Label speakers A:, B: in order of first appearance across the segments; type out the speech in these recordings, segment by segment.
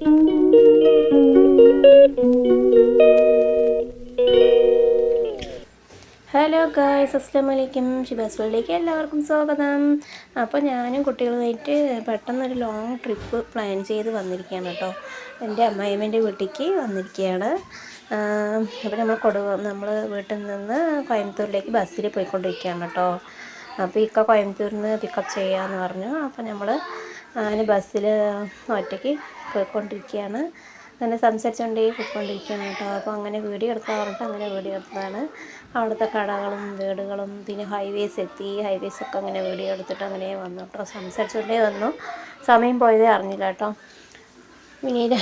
A: Hello guys അസ്സാം വലൈക്കും ഷിബാസ് വേൾഡിലേക്ക് എല്ലാവർക്കും സ്വാഗതം. അപ്പോൾ ഞാനും കുട്ടികളുമായിട്ട് പെട്ടെന്നൊരു ലോങ് ട്രിപ്പ് പ്ലാൻ ചെയ്ത് വന്നിരിക്കുകയാണ് കേട്ടോ. എന്റെ അമ്മായിമ്മേന്റെ വീട്ടിലേക്ക് വന്നിരിക്കുകയാണ്. അപ്പോൾ നമ്മൾ കൊടു നമ്മൾ വീട്ടിൽ നിന്ന് കോയമ്പത്തൂരിലേക്ക് ബസ്സിൽ പോയിക്കൊണ്ടിരിക്കുകയാണ് കേട്ടോ. അപ്പോൾ ഇക്ക കോയമ്പത്തൂരിൽ നിന്ന് പിക്കപ്പ് ചെയ്യാമെന്ന് പറഞ്ഞു. അപ്പോൾ നമ്മൾ അതിന് ബസ്സിൽ ഒറ്റയ്ക്ക് പോയിക്കൊണ്ടിരിക്കുകയാണ് അങ്ങനെ സംസാരിച്ചുകൊണ്ടേ പോയിക്കൊണ്ടിരിക്കുകയാണ് കേട്ടോ. അപ്പോൾ അങ്ങനെ വീഡിയോ എടുക്കാൻ പറഞ്ഞിട്ട് അങ്ങനെ വീഡിയോ എടുത്തതാണ്. അവിടുത്തെ കടകളും വീടുകളും പിന്നെ ഹൈവേസ് എത്തി. ഹൈവേസ് ഒക്കെ അങ്ങനെ വീഡിയോ എടുത്തിട്ട് അങ്ങനെ വന്നു കേട്ടോ. സംസാരിച്ചുകൊണ്ടേ വന്നു. സമയം പോയതേ അറിഞ്ഞില്ല കേട്ടോ. പിന്നീട്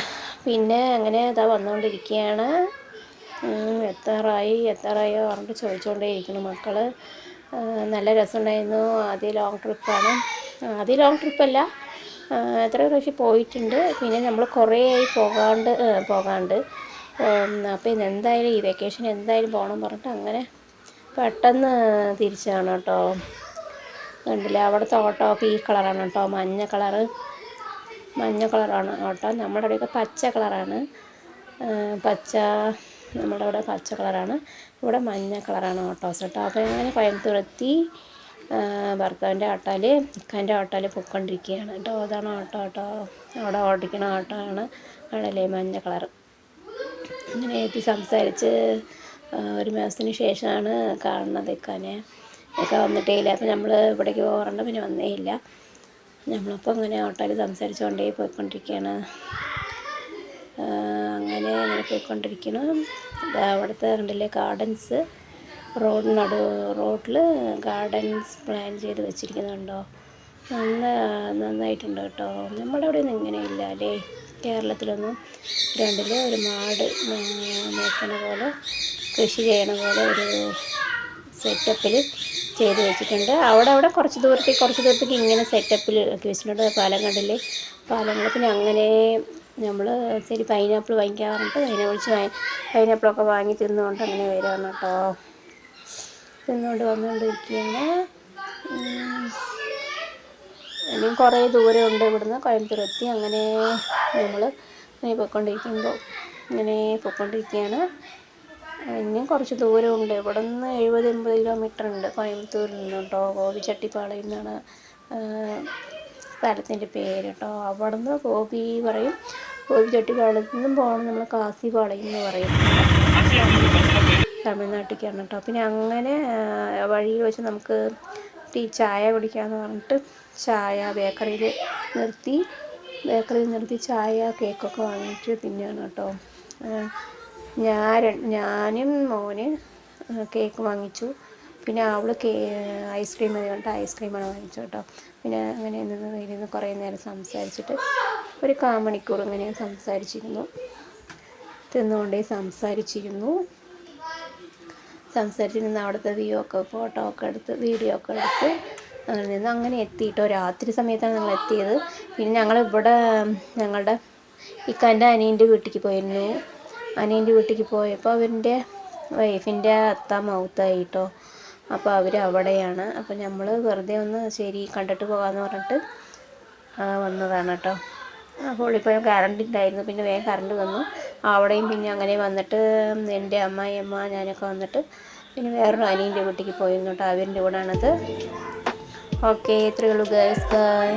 A: പിന്നെ അങ്ങനെ ഇതാ വന്നുകൊണ്ടിരിക്കുകയാണ് എത്താറായി. എത്താറായോ പറഞ്ഞിട്ട് ചോദിച്ചുകൊണ്ടേ ഇരിക്കുന്നു മക്കൾ നല്ല രസമുണ്ടായിരുന്നു. ആദ്യ ലോങ് ട്രിപ്പാണ് ആദ്യ ലോങ് ട്രിപ്പല്ല എത്ര പ്രാവശ്യം പോയിട്ടുണ്ട്? പിന്നെ നമ്മൾ കുറേ ആയി പോകാണ്ട്. പോകാണ്ട് അപ്പോൾ ഇത് എന്തായാലും ഈ വെക്കേഷൻ എന്തായാലും പോകണം പറഞ്ഞിട്ട് അങ്ങനെ പെട്ടെന്ന് തിരിച്ചാണ് കേട്ടോ. കണ്ടില്ലേ? അവിടുത്തെ ഓട്ടോ ഈ കളറാണ് കേട്ടോ. മഞ്ഞ കളറ് മഞ്ഞ കളറാണ് ഓട്ടോ നമ്മുടെ അവിടെയൊക്കെ പച്ച കളറാണ്. പച്ച നമ്മുടെ അവിടെ പച്ച കളറാണ്. ഇവിടെ മഞ്ഞ കളറാണ് ഓട്ടോസ് കേട്ടോ അപ്പോൾ അങ്ങനെ കോയമ്പത്തൂരെത്തി. ആ, ഭർത്താവിന്റെ ഓട്ടോയിൽ ഇക്കാന്റെ ഓട്ടോയിൽ പൊയ്ക്കൊണ്ടിരിക്കുകയാണ് കേട്ടോ അതാണ് ഓട്ടോ ആട്ടോ. അവിടെ ഓടിക്കണ ഓട്ടോ ആണ് ആണല്ലേ മഞ്ഞ കളർ അങ്ങനെ എത്തി സംസാരിച്ച് ഒരു മാസത്തിന് ശേഷമാണ് കാണുന്നത് ഇക്കാനെ. ഒക്കെ വന്നിട്ടേ ഇല്ല അപ്പോൾ നമ്മൾ ഇവിടേക്ക് പോകാറുണ്ട് പിന്നെ വന്നേ ഇല്ല നമ്മളപ്പോൾ അങ്ങനെ ഓട്ടോയിൽ സംസാരിച്ചുകൊണ്ടേ പോയിക്കൊണ്ടിരിക്കുകയാണ് അങ്ങനെ അങ്ങനെ പോയിക്കൊണ്ടിരിക്കണം അവിടുത്തെ കണ്ടില്ലേ ഗാർഡൻസ് റോഡ് നടു റോഡിൽ ഗാർഡൻസ് പ്ലാൻ ചെയ്ത് വെച്ചിരിക്കുന്നുണ്ടോ? നല്ല നന്നായിട്ടുണ്ട് കേട്ടോ. നമ്മുടെ ഒന്നും ഇങ്ങനെയില്ല അല്ലേ? കേരളത്തിലൊന്നും. രണ്ടിൽ ഒരു മാട് നോക്കണ പോലെ കൃഷി ചെയ്യണ പോലെ ഒരു സെറ്റപ്പിൽ ചെയ്ത് വെച്ചിട്ടുണ്ട്. അവിടെ അവിടെ കുറച്ച് ദൂരത്തേക്ക് കുറച്ച് ദൂരത്തേക്ക് ഇങ്ങനെ സെറ്റപ്പിൽ ഒക്കെ വെച്ചിട്ടുണ്ട്. പാലം കണ്ടില്ലേ? പാലങ്ങൾ പിന്നെ അങ്ങനെ നമ്മൾ ശരി പൈനാപ്പിൾ വാങ്ങിക്കാൻ പൈനാപ്പിൾ പൈനാപ്പിളൊക്കെ വാങ്ങി തിന്നുകൊണ്ട് അങ്ങനെ വരാണ് കേട്ടോ. തിന്നുകൊണ്ട് വന്നുകൊണ്ടിരിക്കുകയാണ്. ഇനിയും കുറേ ദൂരമുണ്ട് ഇവിടുന്ന്. കോയമ്പത്തൂർ എത്തി. അങ്ങനെ നമ്മൾ ഇങ്ങനെ പോയിക്കൊണ്ടിരിക്കുമ്പോൾ ഇങ്ങനെ പോയിക്കൊണ്ടിരിക്കുകയാണ്. ഇനിയും കുറച്ച് ദൂരമുണ്ട് ഇവിടെ നിന്ന് എഴുപത് എൺപത് കിലോമീറ്റർ ഉണ്ട് കോയമ്പത്തൂരിൽ നിന്ന് കേട്ടോ. ഗോപിച്ചട്ടിപ്പാളയം എന്നാണ് സ്ഥലത്തിന്റെ പേര് കേട്ടോ. അവിടെ നിന്ന് ഗോപി പറയും. ഗോപിച്ചട്ടിപ്പാളയത്തിൽ നിന്നും പോകണം നമ്മൾ കാസിപ്പാളയം എന്ന് പറയും. തമിഴ്നാട്ടിലേക്കാണ് കേട്ടോ. പിന്നെ അങ്ങനെ വഴിയിൽ വെച്ച് നമുക്ക് ടീ ചായ കുടിക്കാമെന്ന് പറഞ്ഞിട്ട് ചായ ബേക്കറിയിൽ നിർത്തി ബേക്കറിയിൽ നിർത്തി ചായ കേക്കൊക്കെ വാങ്ങിയിട്ട് തിന്നുകയാണ് കേട്ടോ. ഞാൻ ഞാനും മോന് കേക്ക് വാങ്ങിച്ചു. പിന്നെ അവൾ കേ ഐസ്ക്രീം മതി പറഞ്ഞിട്ട് ഐസ്ക്രീമാണ് വാങ്ങിച്ചു കേട്ടോ. പിന്നെ അങ്ങനെ നിന്ന് ഇരുന്ന് കുറേ നേരം സംസാരിച്ചിട്ട് ഒരു കാ മണിക്കൂർ ഇങ്ങനെ സംസാരിച്ചിരുന്നു. തിന്നുകൊണ്ടേ സംസാരിച്ചിരുന്നു. സംസാരിച്ച് നിന്ന് അവിടുത്തെ വ്യൂ ഒക്കെ ഫോട്ടോ ഒക്കെ എടുത്ത് വീഡിയോ ഒക്കെ എടുത്ത് അങ്ങനെ നിന്ന് അങ്ങനെ എത്തിയിട്ടോ. രാത്രി സമയത്താണ് ഞങ്ങൾ എത്തിയത്. പിന്നെ ഞങ്ങൾ ഇവിടെ ഞങ്ങളുടെ ഇക്കാന്റെ അനിയന്റെ വീട്ടിലേക്ക് പോയിരുന്നു. അനിയന്റെ വീട്ടിലേക്ക് പോയപ്പോൾ അവന്റെ വൈഫിന്റെ അത്ത മൗത്തായിട്ടോ. അപ്പോൾ അവർ അവിടെയാണ്. അപ്പോൾ നമ്മൾ വെറുതെ ഒന്ന് ശരി കണ്ടിട്ട് പോകാമെന്ന് പറഞ്ഞിട്ട് വന്നതാണ് കേട്ടോ. ഇപ്പോൾ കറണ്ട് ഉണ്ടായിരുന്നു പിന്നെ വേഗം കറണ്ട് വന്നു. അവിടെയും പിന്നെ അങ്ങനെ വന്നിട്ട് എന്റെ അമ്മായിയമ്മ ഞാനൊക്കെ വന്നിട്ട് പിന്നെ വേറൊരു അനിയന്റെ വീട്ടിലേക്ക് പോയിരുന്നു കേട്ടോ. അവരുടെ കൂടെയാണത്. ഓക്കെ ഇത്രയേ ഉള്ളൂ ഗേൾസ് ബൈ